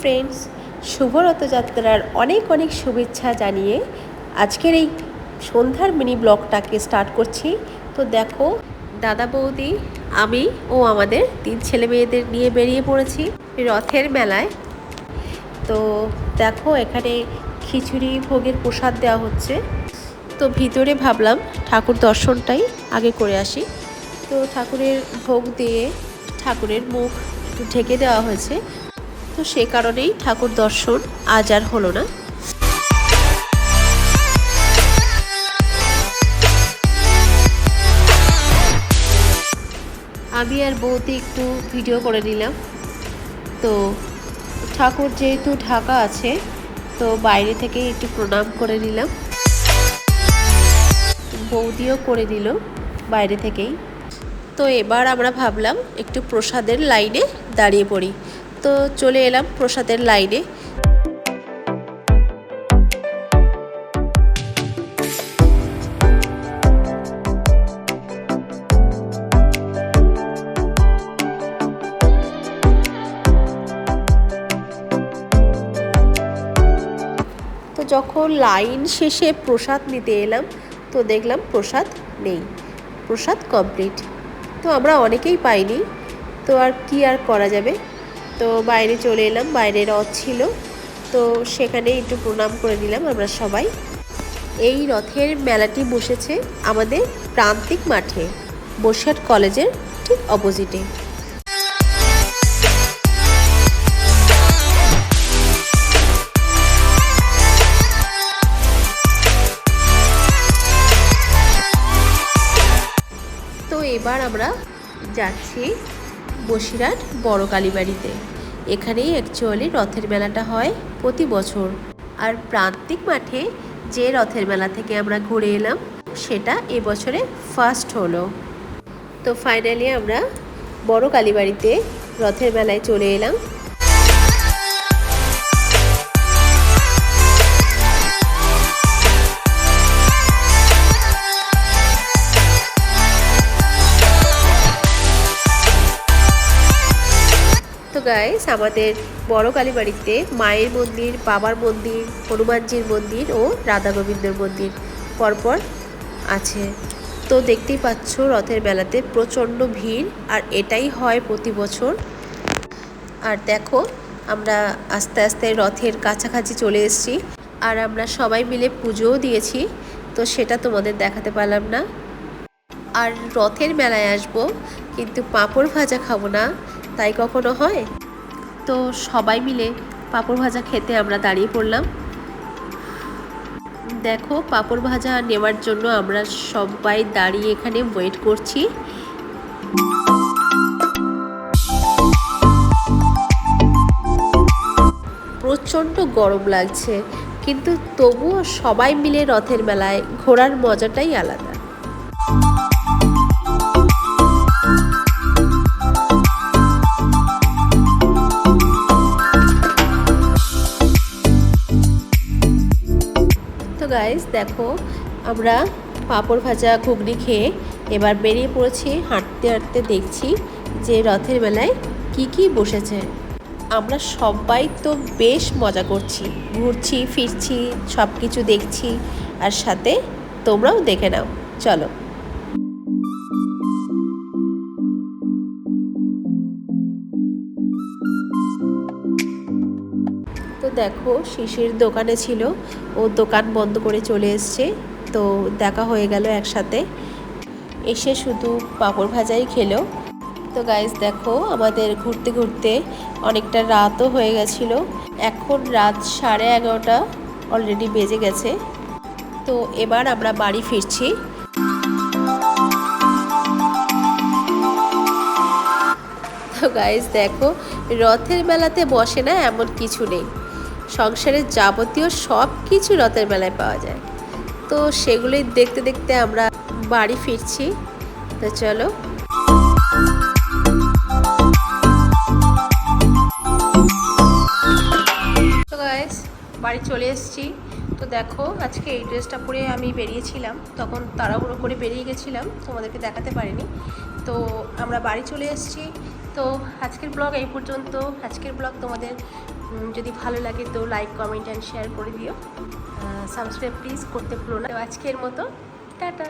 Friends শুভ রথযাত্রার অনেক অনেক শুভেচ্ছা জানিয়ে আজকের এই সন্ধ্যার মিনি ব্লগটাকে স্টার্ট করছি। তো দেখো, দাদা বৌদি, আমি ও আমাদের তিন ছেলে মেয়েদের নিয়ে বেরিয়ে পড়েছি রথের মেলায়। তো দেখো, এখানে খিচুড়ি ভোগের প্রসাদ দেওয়া হচ্ছে। তো ভিতরে ভাবলাম ঠাকুর দর্শনটাই আগে করে আসি। তো ঠাকুরের ভোগ দিয়ে ঠাকুরের মুখ একটু ঢেকে দেওয়া হয়েছে। তো সে কারণেই ঠাকুর দর্শন আজ আর হলো না। আমি আর বউতে একটু ভিডিও করে নিলাম। তো ঠাকুর যেহেতু ঢাকা আছে, তো বাইরে থেকে একটু প্রণাম করে নিলাম। বৌদিও করে নিল বাইরে থেকেই। তো এবার আমরা ভাবলাম একটু প্রসাদের লাইনে দাঁড়িয়ে পড়ি। তো চলে এলাম প্রসাদের লাইনে। তো যখন লাইন শেষে প্রসাদ নিতে এলাম, তো দেখলাম প্রসাদ নেই। প্রসাদ কমপ্লিট। তো আমরা অনেকেই পাইনি। তো আর কি আর করা যাবে? তো বাইরে চলে এলাম, বাইরে রথ ছিল। তো সেখানে একটু প্রণাম করে নিলাম আমরা সবাই। এই রথের মেলাটি বসেছে আমাদের প্রান্তিক মাঠে, বসিরহাট কলেজের ঠিক অপোজিটে এবার আমরা যাচ্ছি বসিরহাট বড় কালীবাড়িতে। এখানেই অ্যাকচুয়ালি রথের মেলাটা হয় প্রতি বছর। আর প্রান্তিক মাঠে যে রথের মেলা থেকে আমরা ঘুরে এলাম, সেটা এবছরে ফার্স্ট হলো। তো ফাইনালি আমরা বড় কালীবাড়িতে রথের মেলায় চলে এলাম। গাইস আমাদের বড় কালীবাড়িতে মায়ের মন্দির, বাবার মন্দির, হনুমানজির মন্দির ও রাধা গোবিন্দর মন্দির পরপর আছে। তো দেখতেই পাচ্ছ, রথের মেলাতে প্রচণ্ড ভিড়, আর এটাই হয় প্রতি বছর। আর দেখো, আমরা আস্তে আস্তে রথের কাছাকাছি চলে এসেছি, আর আমরা সবাই মিলে পুজোও দিয়েছি, তো সেটা তোমাদের দেখাতে পারলাম না। আর রথের মেলায় আসব, কিন্তু পাঁপড় ভাজা খাব না তাই কখনো হয়? তো সবাই মিলে পাঁপড় ভাজা খেতে আমরা দাঁড়িয়ে পড়লাম। দেখো, পাঁপড় ভাজা নেওয়ার জন্য আমরা সবাই দাঁড়িয়ে এখানে ওয়েট করছি। প্রচণ্ড গরম লাগছে, কিন্তু তবুও সবাই মিলে রথের মেলায় ঘোরার মজাটাই আলাদা। তো গাইস দেখো, আমরা পাঁপড় ভাজা ঘুগনি খেয়ে এবার বেরিয়ে পড়েছি, হাঁটতে হাঁটতে দেখছি যে রথের বেলায় কি কি বসেছে। আমরা সবাই তো বেশ মজা করছি, ঘুরছি, ফিরছি সব কিছু দেখছি, আর সাথে তোমরাও দেখে নাও। চলো। দেখো, শিশির দোকানে ছিল। ও দোকান বন্ধ করে চলে এসছে। তো দেখা হয়ে গেল একসাথে। এসে শুধু পাঁপড় ভাজাই খেলো। তো গাইজ দেখো, আমাদের ঘুরতে ঘুরতে অনেকটা রাতও হয়ে গেছিল। এখন রাত সাড়ে এগারোটা অলরেডি বেজে গেছে। তো এবার আমরা বাড়ি ফিরছি। তো গাইজ দেখো, রথের মেলাতে বসে না, এমন কিছু নেই। সংসারের যাবতীয় সব কিছু রথের মেলায় পাওয়া যায়। তো সেগুলোই দেখতে দেখতে আমরা বাড়ি ফিরছি। তো চলো। বাড়ি চলে এসেছি। তো দেখো, আজকে এই ড্রেসটা পরে আমি বেরিয়েছিলাম। তখন তাড়াহুড়ো করে বেরিয়ে গেছিলাম। তোমাদেরকে দেখাতে পারিনি। তো আমরা বাড়ি চলে এসেছি। তো আজকের ব্লগ এই পর্যন্ত। আজকের ব্লগ তোমাদের যদি ভালো লাগে তো লাইক কমেন্ট অ্যান্ড শেয়ার করে দিও। সাবস্ক্রাইব প্লিজ করতে ভুলো না। আজকের মতো, টাটা।